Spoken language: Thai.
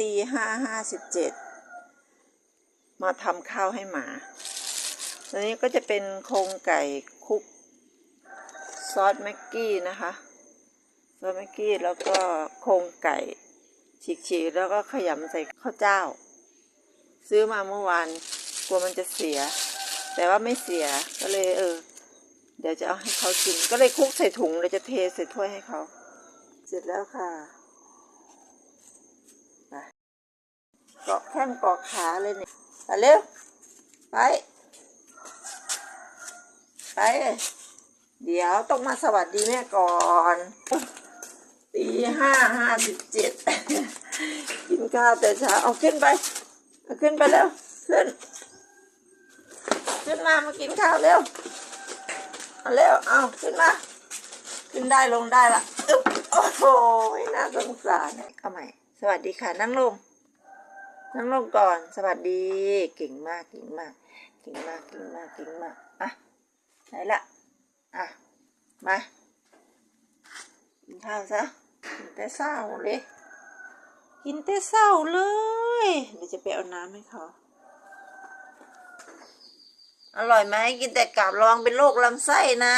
ตีห้าห้าสิบเจ็ดมาทำข้าวให้หมาตอนนี้ก็จะเป็นโครงไก่คุกซอสแม็กกี้นะคะซอสแม็กกี้แล้วก็โครงไก่ฉีกๆแล้วก็ขยำใส่ข้าวเจ้า ซื้อมาเมื่อวานกลัวมันจะเสีย แต่ว่าไม่เสียก็เลยเออ เดี๋ยวจะเอาให้เขากิน ก็เลยคุกใส่ถุงเลยจะเทใส่ถ้วยให้เขา เสร็จแล้วค่ะไปเกาะแข้งเกาะขาเลยเนี่ยไปเร็ว ไป ไป เดี๋ยวต้องมาสวัสดีแม่ก่อนตีห้าห้าสิบเจ็ดกินข้าวแต่เช้าเอาขึ้นไป เอาขึ้นไปเร็วขึ้น ขึ้นมามากินข้าวเร็ว เอาเร็ว เอาขึ้นมา ขึ้นได้ลงได้ละโอ้โหน่าสงสารเอาใหม่ สวัสดีค่ะนั่งลง นั่งลงก่อน สวัสดี เก่งมาก เก่งมาก เก่งมาก เก่งมาก เก่งมาก อะ ไหนละอะ มา กินข้าวซะ กินแต่เศร้าเลย กินแต่เศร้าเลย เดี๋ยวจะไปเอาน้ำให้เขา อร่อยไหม กินแต่กาบรองเป็นโรคลำไส้นะ